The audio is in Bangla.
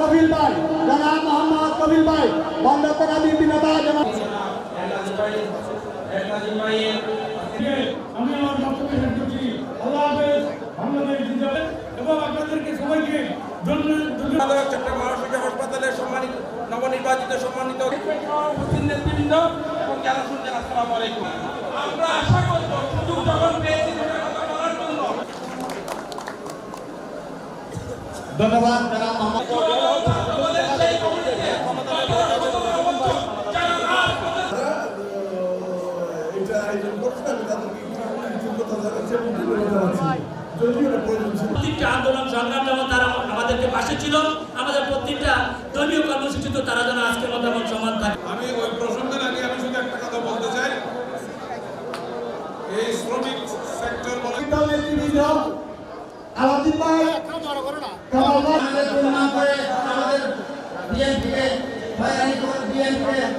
কবিল ভাই, জনাব মোহাম্মদ কবিল ভাই বন্ধতরা বিপি নেতা জনাব আমি আমার বক্তব্য শেষ করছি আল্লাহ হাফেজ বাংলাদেশ জিন্দাবাদ এবং আপনাদেরকে সবাইকে চট্টগ্রাম হাসপাতালের সম্মানিত নবনির্বাচিত সম্মানিত নেতৃবৃন্দ এবং শুনছেন আলাইকুম আমরা আশা করব সুযোগ যখন পেয়েছি ধন্যবাদ প্রত্যেকটা আন্দোলন সংগ্রাম যেমন তারা আমাদেরকে পাশে ছিল আমাদের প্রত্যেকটা দলীয় কর্মসূচিতে তারা যেন আজকের মতো এমন সমান থাকে। আমি ওই প্রসঙ্গের আগে আমি শুধু একটা কথা বলতে চাই। এই শ্রমিক সেক্টর আলাদিন ভাই কামাল ভাই আমাদের বিএনপিকে